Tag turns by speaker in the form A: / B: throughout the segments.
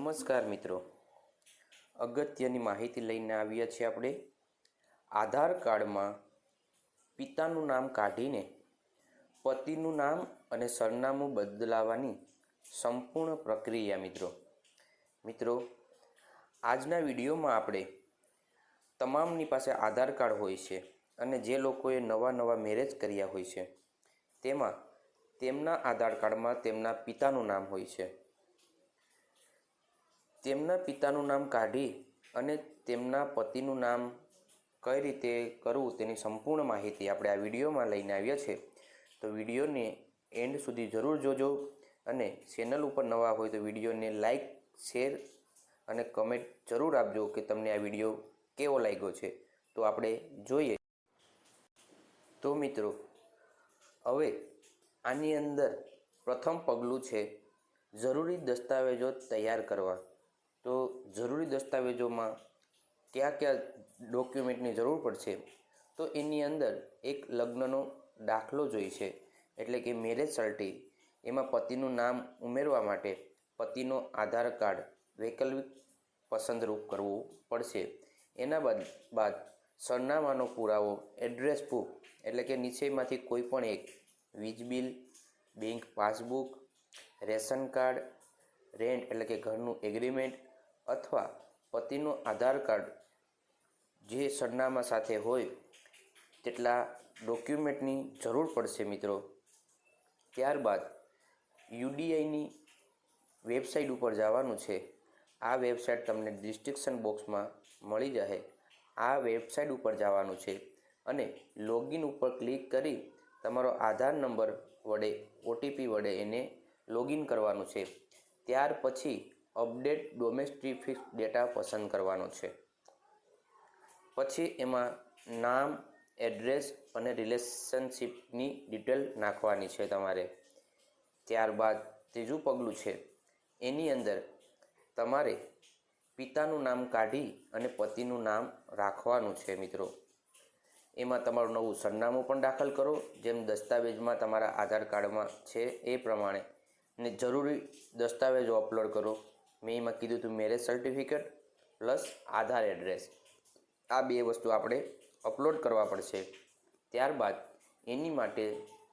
A: નમસ્કાર મિત્રો. અગત્યની માહિતી લઈને આવ્યા છીએ આપણે. આધાર કાર્ડમાં પિતાનું નામ કાઢીને પતિનું નામ અને સરનામું બદલાવાની સંપૂર્ણ પ્રક્રિયા મિત્રો. મિત્રો, આજના વિડીયોમાં આપણે તમામની પાસે આધાર કાર્ડ હોય છે અને જે લોકોએ નવા નવા મેરેજ કર્યા હોય છે, તેમાં તેમના આધાર કાર્ડમાં તેમના પિતાનું નામ હોય છે. તેમના પિતાનું નામ કાઢી અને તેમના પતિનું નામ કઈ રીતે કરવું તેની સંપૂર્ણ માહિતી આપણે આ વિડીયોમાં લઈને આવ્યા છે. તો વિડીયોને એન્ડ સુધી જરૂર જોજો અને ચેનલ ઉપર નવા હોય તો વિડીયોને લાઈક, શેર અને કમેન્ટ જરૂર આપજો કે તમને આ વીડિયો કેવો લાગ્યો છે. તો આપણે જોઈએ. તો મિત્રો, હવે આની અંદર પ્રથમ પગલું છે, જરૂરી દસ્તાવેજો તૈયાર કરવા. તો જરૂરી દસ્તાવેજોમાં કયા કયા ડોક્યુમેન્ટની જરૂર પડશે? તો એની અંદર એક લગ્નનો દાખલો જોઈશે એટલે કે મેરેજ સર્ટી એમાં પતિનું નામ ઉમેરવા માટે પતિનો આધાર કાર્ડ, વૈકલ્પિક પસંદરૂપ કરવું પડશે. એના બાદ બાદ સરનામાનો પુરાવો એડ્રેસ પ્રૂફ એટલે કે નીચેમાંથી કોઈ પણ એક, વીજ bill bank passbook ration card rent એટલે કે ઘરનું એગ્રીમેન્ટ અથવા પતિનું આધાર કાર્ડ જે સરનામા સાથે હોય, તેટલા ડોક્યુમેન્ટની જરૂર પડશે મિત્રો. ત્યારબાદ યુડીઆઈની વેબસાઇટ ઉપર જવાનું છે. આ વેબસાઇટ તમને ડિસ્ક્રિપ્શન બોક્સમાં મળી જશે આ વેબસાઇટ ઉપર જવાનું છે અને લોગિન ઉપર ક્લિક કરી તમારો આધાર નંબર વડે, ઓટીપી વડે એને લોગિન કરવાનું છે. ત્યાર પછી અપડેટ ડોમેસ્ટિક ડેટા પસંદ કરવાનો છે. પછી એમાં નામ, એડ્રેસ અને રિલેશનશિપની ડિટેલ નાખવાની છે તમારે. ત્યારબાદ ત્રીજું પગલું છે, એની અંદર તમારે પિતાનું નામ કાઢી અને પતિનું નામ રાખવાનું છે મિત્રો. એમાં તમારું નવું સરનામું પણ દાખલ કરો, જેમ દસ્તાવેજમાં તમારા આધાર કાર્ડમાં છે એ પ્રમાણે. ને જરૂરી દસ્તાવેજો અપલોડ કરો. મેં એમાં કીધું હતું marriage certificate plus Aadhaar address આ બે વસ્તુ આપણે અપલોડ કરવા પડશે. ત્યારબાદ એની માટે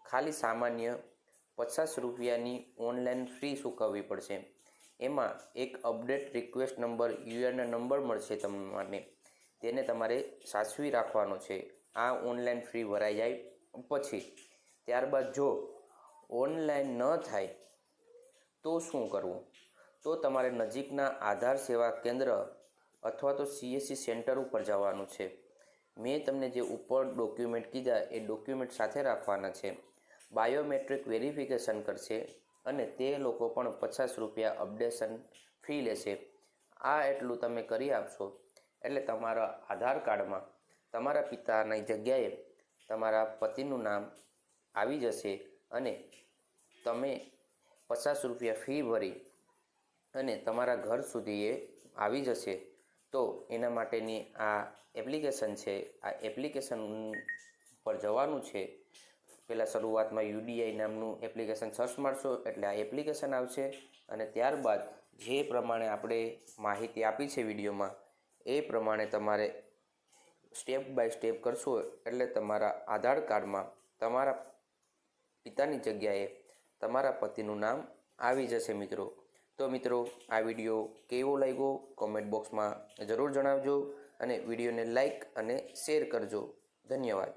A: ખાલી સામાન્ય પચાસ રૂપિયાની ઓનલાઈન ફી ચૂકવવી પડશે. એમાં એક update request number UN number મળશે તમને તેને તમારે સાચવી રાખવાનો છે. આ ઓનલાઈન ફ્રી ભરાઈ જાય પછી. ત્યારબાદ જો ઓનલાઈન ન થાય, તો શું કરવું? તો તમારે નજીકના આધાર સેવા કેન્દ્ર અથવા તો સીએસસી સેન્ટર ઉપર જવાનું છે. મેં તમને જે ઉપર ડોક્યુમેન્ટ કીધા એ ડોક્યુમેન્ટ સાથે રાખવાના છે. બાયોમેટ્રિક વેરિફિકેશન કરશે અને તે લોકો પણ પચાસ રૂપિયા અપડેશન ફી લેશે. આ એટલું તમે કરી આપશો. એટલે તમારા આધાર કાર્ડમાં તમારા પિતાની જગ્યાએ તમારા પતિનું નામ આવી જશે અને તમે પચાસ રૂપિયા ફી ભરી અને તમારા ઘર સુધી એ આવી જશે, તો એના માટેની આ એપ્લિકેશન છે, આ એપ્લિકેશન પર જવાનું છે. પહેલાં શરૂઆતમાં યુડીઆઈ નામનું એપ્લિકેશન સર્ચ મારશો, એટલે આ એપ્લિકેશન આવશે અને ત્યારબાદ જે પ્રમાણે આપણે માહિતી આપી છે વિડીયોમાં, એ પ્રમાણે તમારે સ્ટેપ બાય સ્ટેપ કરશો, એટલે તમારા આધાર કાર્ડમાં તમારા પિતાની જગ્યાએ તમારા પતિનું નામ આવી જશે મિત્રો. તો મિત્રો, આ વીડિયો કેવો લાગ્યો કોમેન્ટ બોક્સમાં જરૂર જણાવજો અને વિડીયોને લાઈક અને શેર કરજો. ધન્યવાદ.